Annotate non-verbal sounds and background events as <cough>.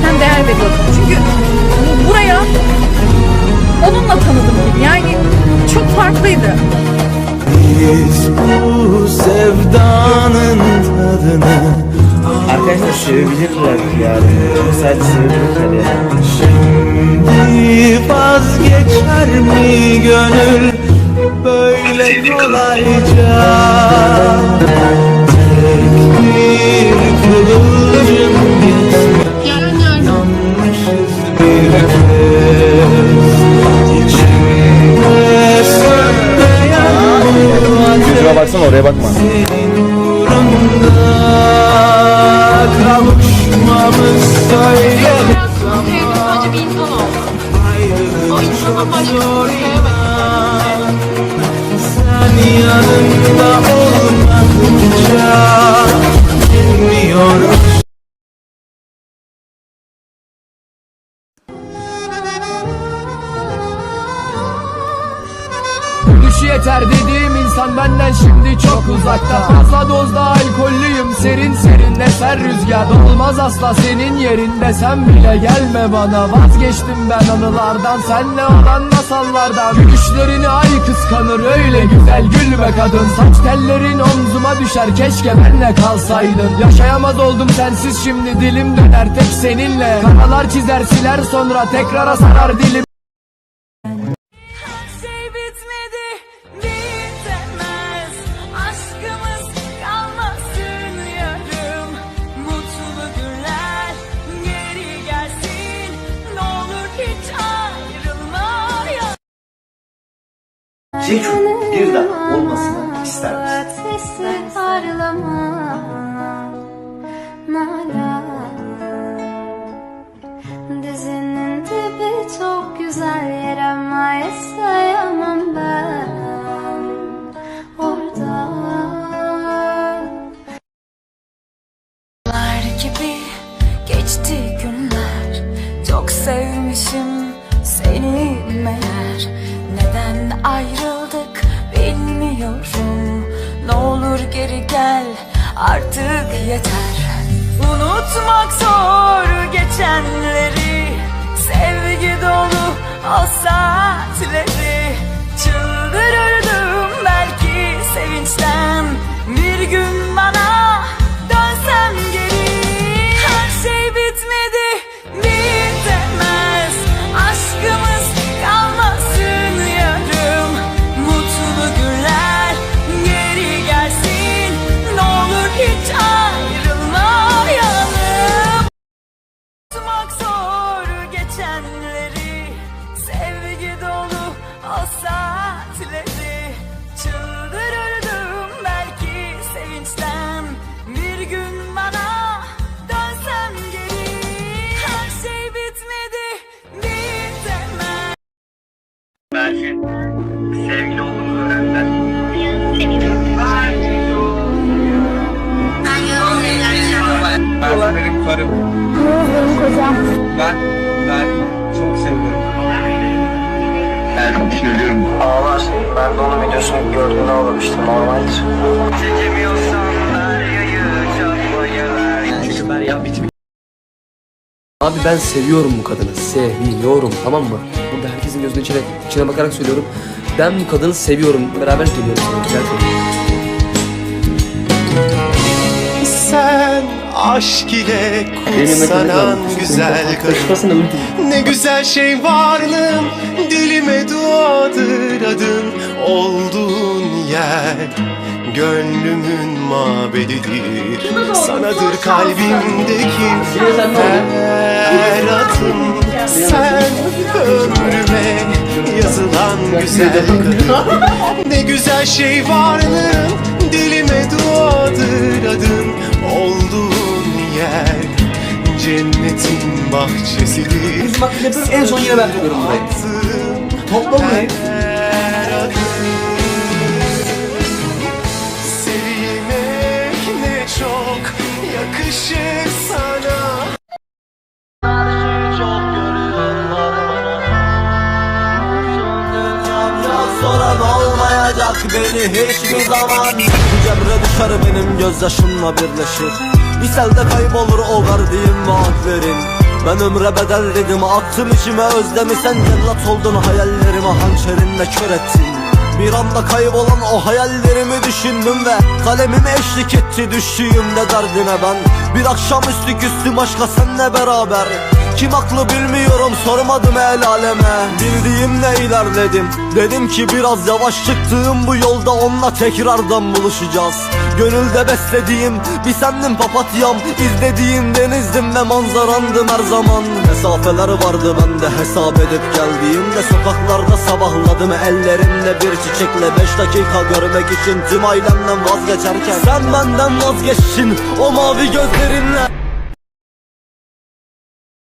Gerçekten değer veriyordum. Çünkü buraya onunla tanıdım gibi. Yani çok farklıydı. Biz bu sevdanın tadını Arkadaşlar sevebilirler yani. Sadece sevebilirler yani. Şimdi vazgeçer mi gönül böyle kolayca baksana oraya bakma. uğrunda kavuşmamız söyle sadece bir yeter dediğim insan benden şimdi çok uzakta. Fazla dozda alkollüyüm serin serin eser rüzgar. Olmaz asla senin yerinde sen bile gelme bana. Vazgeçtim ben anılardan senle olan masallardan. Gülüşlerini ay kıskanır öyle güzel gülme kadın. Saç tellerin omzuma düşer keşke benle kalsaydın Yaşayamaz oldum sensiz şimdi dilim döner tek seninle. Karalar çizer siler sonra tekrara sarar dilim Cecu bir daha olmasını ister misin? Nala gel artık yeter. Unutmak zor geçenleri Sevgi dolu o saatleri Berfin, sevgili olduğumuzu öğrendiler. Ben benim karım. Ben, ben çok seviyorum. Ben söylüyorum. Ağlar. Ben de onun videosunu gördüğümde ağlamıştım. Normaldir. Çekemiyorsan ver. Çünkü Meryem bitmiş. Abi ben seviyorum bu kadını. Seviyorum tamam mı? Burada herkesin gözünün içine, içine bakarak söylüyorum. Ben bu kadını seviyorum. Beraber geliyoruz. Güzel. Sen aşk ile kutsanan güzel kadın. Ne güzel şey varlığın dilime duadır adın olduğun yer Gönlümün mabedidir Sanadır kalbimdeki her yazılan güzel kadın <laughs> Ne güzel şey varlığın dilime duadır adın olduğun yer Cennetin bahçesidir Bizim bak en son yine ben tutuyorum burayı. Topla burayı. Olmayacak beni hiçbir zaman. Bu cemre düşer benim gözyaşımla birleşir. Bir selde kaybolur o verdiğim vaatlerin Ben ömre bedel dedim attım içime özlemi. Sen cellat oldun hayallerimi hançerinle kör ettin. Bir anda kaybolan o hayallerimi düşündüm ve Kalemim eşlik etti düştüğümde derdine ben. Bir akşamüstü küstüm aşka senle beraber kim haklı bilmiyorum sormadım el aleme. Bildiğimle ilerledim? Dedim ki biraz yavaş çıktığım bu yolda onunla tekrardan buluşacağız. Gönülde beslediğim bir sendin papatyam. İzlediğim denizdim ve manzarandım her zaman. Mesafeler vardı bende hesap edip geldiğimde Sokaklarda sabahladım. Ellerimde bir çiçekle Beş dakika görmek için tüm ailemden vazgeçerken. Sen benden vazgeçtin o mavi gözlerinle